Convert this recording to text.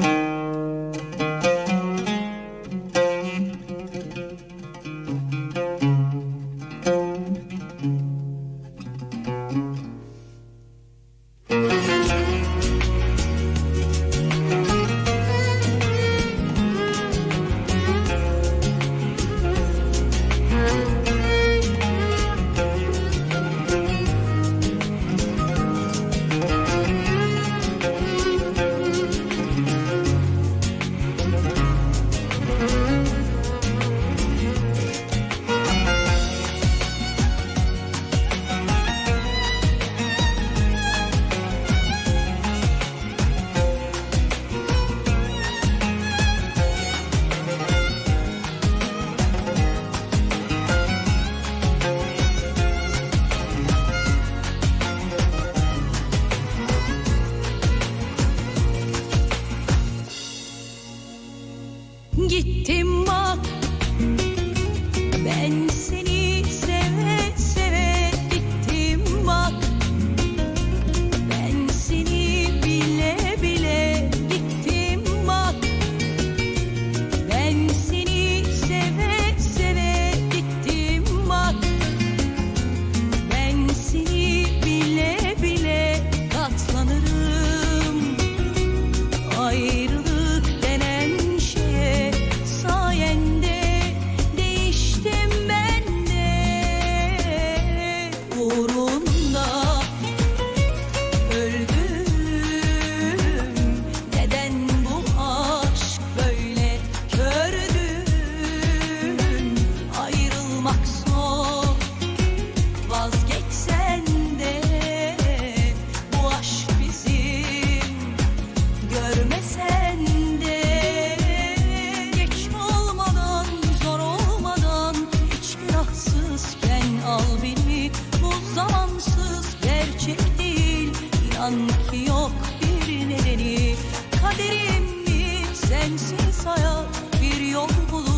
Música gerçek değil. İnan ki yok bir nedeni. Kaderim mi? Sensiz hayat bir yol bulur.